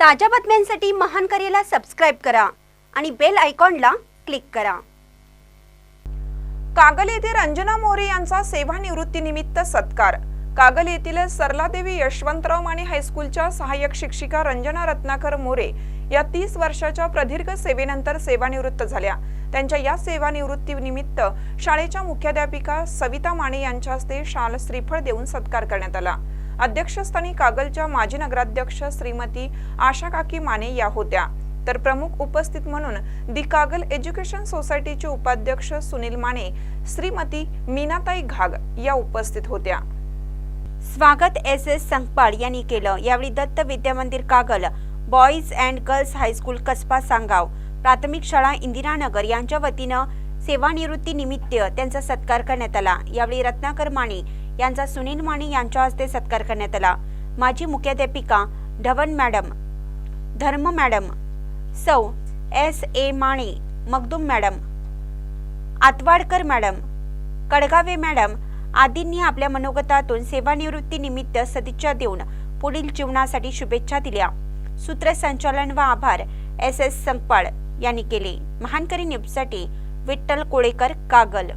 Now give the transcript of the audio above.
ताज्या बातम्यांसाठी महान करेला सबस्क्राईब करा आणि बेल आयकॉनला क्लिक करा. कागल येथे रंजना मोरे यांचा सेवानिवृत्तीनिमित्त सत्कार. कागल येथील सरलादेवी यशवंतराव माने हायस्कूलच्या सहाय्यक शिक्षिका रंजना रत्नाकर मोरे या तीस वर्षाच्या प्रदीर्घ सेवेनंतर सेवानिवृत्त झाल्या. त्यांच्या या सेवानिवृत्तीनिमित्त शाळेच्या मुख्याध्यापिका सविता माने यांच्या हस्ते शाल श्रीफळ देऊन सत्कार करण्यात आला. अध्यक्षस्थानी कागलच्या माजी नगराध्यक्ष श्रीमती आशा काकी माने या होत्या. तर प्रमुख उपस्थित म्हणून दि कागल एज्युकेशन सोसायटीचे उपाध्यक्ष सुनील माने श्रीमती मीनाताई घाग या उपस्थित होत्या. स्वागत एस एस संकपाळ यांनी केलं. यावेळी Datta Vidyamandir Kagal boys and girls high school Kasba Sangaon प्राथमिक शाळा इंदिरानगर यांच्या वतीनं सेवानिवृत्ती निमित्त त्यांचा सत्कार करण्यात आला. यावेळी रत्नाकर माने यांचा सुनील माने यांच्या हस्ते सत्कार करण्यात आला. माजी मुख्याध्यापिका ढवण मॅडम धर्म मॅडम सौ S A Mane Magdum madam Atwadkar madam Kadgave madam आदींनी आपल्या मनोगतातून सेवानिवृत्तीनिमित्त सदिच्छा देऊन पुढील जीवनासाठी शुभेच्छा दिल्या. सूत्रसंचालन व आभार एस एस संकपाळ यांनी केले. महानकरी न्यूजसाठी विठ्ठल कोळेकर कागल.